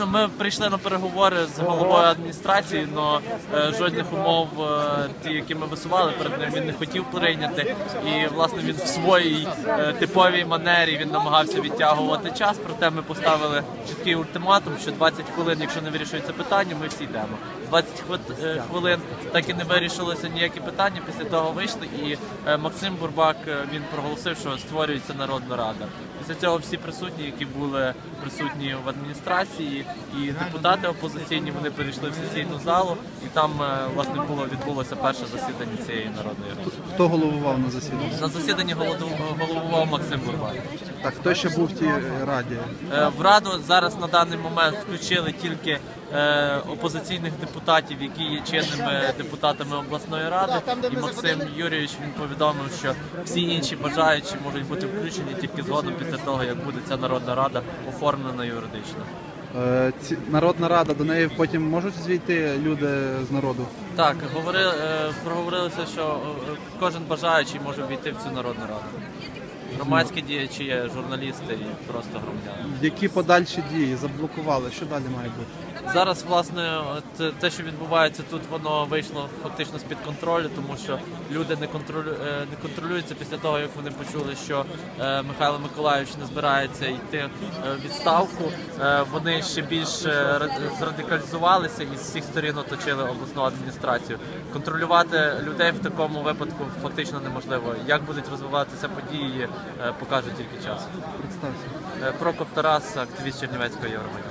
Ну, Ми прийшли на переговори з головою адміністрації, але жодних умов, е, ті, які ми висували перед ним, він не хотів прийняти. І власне він в своїй е, типовій манері він намагався відтягувати час. Проте ми поставили чіткий ультиматум, що 20 хвилин, якщо не вирішується питання, ми всі йдемо. 20 хвит- е, хвилин так і не вирішилося ніякі питання. Після того вийшли, і Максим Бурбак він проголосив, що створюється народна рада. Після цього всі присутні, які були присутні в адміністрації, і депутати опозиційні, вони перейшли в сесійну залу, і там е, власне було відбулося перше засідання цієї народної ради. Хто головував на засіданні? На засіданні головував Максим Бурбак. Так, хто ще був в тій раді? Е, В раду зараз на даний момент включили тільки е, опозиційних депутатів, які є чинними депутатами обласної ради. І Максим Юрійович він повідомив, що всі інші бажаючі можуть бути включені тільки згодом після того, як буде ця народна рада оформлена юридично. Е, ці- Народна рада, до неї потім можуть звійти люди з народу? Так, говори, е, проговорилося, що е, кожен бажаючий може війти в цю народну раду. Громадські діячі, є, журналісти і просто громадяни. Які подальші дії заблокували? Що далі має бути? Зараз, власне, от те, що відбувається тут, воно вийшло фактично з під контролю, тому що люди не контролю е, не контролюються після того, як вони почули, що е, Михайло Миколайович не збирається йти е, в відставку. Е, Вони ще більше зрадикалізувалися і з всіх сторін оточили обласну адміністрацію. Контролювати людей в такому випадку фактично неможливо. Як будуть розвиватися події, е, покаже тільки час. Е, Прокоп Тарас, активіст Чернівецького Євромайдану.